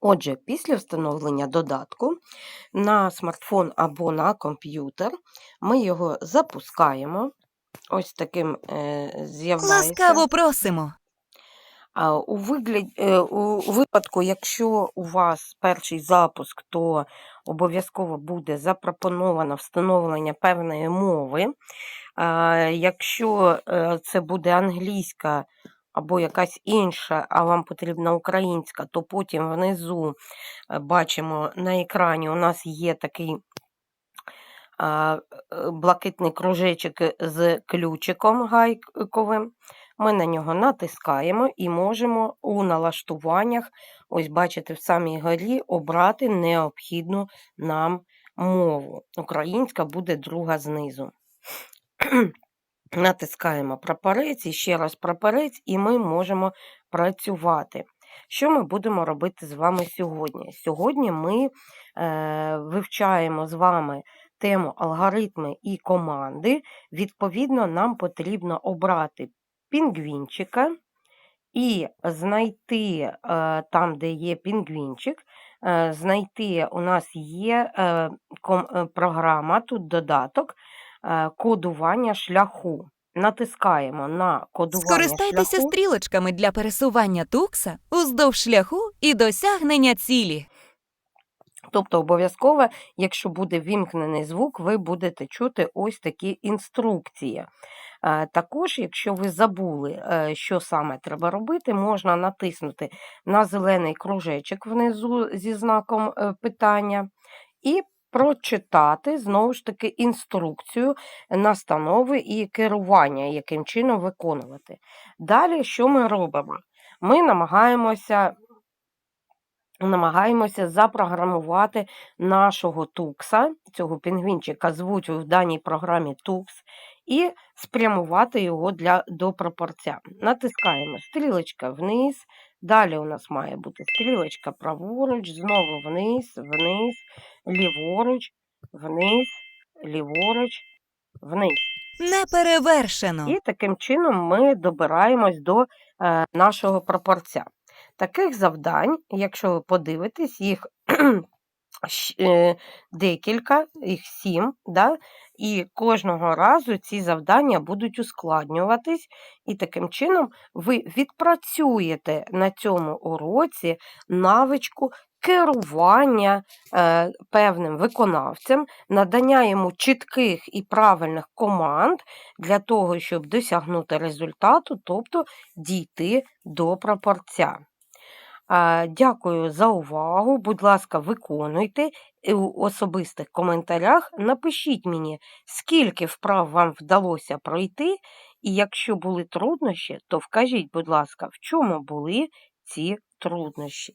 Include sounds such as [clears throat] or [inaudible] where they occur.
Отже, після встановлення додатку на смартфон або на комп'ютер ми його запускаємо. Ось таким е, з'являється. Ласкаво просимо. А у, вигляд, е, у випадку, якщо у вас перший запуск, то обов'язково буде запропоновано встановлення певної мови. Якщо е, це буде англійська або якась інша, а вам потрібна українська, то потім внизу е, бачимо на екрані у нас є такий е, блакитний кружечок з ключиком гайковим. Ми на нього натискаємо і можемо у налаштуваннях, ось бачите, в самій горі обрати необхідну нам мову. Українська буде друга знизу. Натискаємо прапорець і ще раз прапорець, і ми можемо працювати. Що ми будемо робити з вами сьогодні? Сьогодні ми е, вивчаємо з вами тему алгоритми і команди. Відповідно, нам потрібно обрати пінгвінчика і знайти е, там, де є пінгвінчик, е, знайти у нас є е, ком- е, програма, тут додаток кодування шляху. Натискаємо на кодування Скористайтеся шляху. стрілочками для пересування тукса уздовж шляху і досягнення цілі. Тобто обов'язково, якщо буде вімкнений звук, ви будете чути ось такі інструкції. Е, Також, якщо ви забули, е, що саме треба робити, можна натиснути на зелений кружечок внизу зі знаком е, питання і прочитати знову ж таки інструкцію, настанови і керування, яким чином виконувати. Далі, що ми робимо? Ми намагаємося намагаємося запрограмувати нашого тукса, цього пінгвінчика звуть в даній програмі тукс, і спрямувати його для, до пропорця. Натискаємо стрілочка вниз, далі у нас має бути стрілочка праворуч, знову вниз, вниз, ліворуч, вниз, ліворуч, вниз. Неперевершено. І таким чином ми добираємось до е, нашого пропорця. Таких завдань, якщо ви подивитесь, їх [clears throat] декілька, їх сім, да? і кожного разу ці завдання будуть ускладнюватись, і таким чином ви відпрацюєте на цьому уроці навичку керування е, певним виконавцем, надання йому чітких і правильних команд для того, щоб досягнути результату, тобто дійти до пропорця. Дякую за увагу. Будь ласка, виконуйте. У особистих коментарях напишіть мені, скільки вправ вам вдалося пройти, і якщо були труднощі, то вкажіть, будь ласка, в чому були ці труднощі.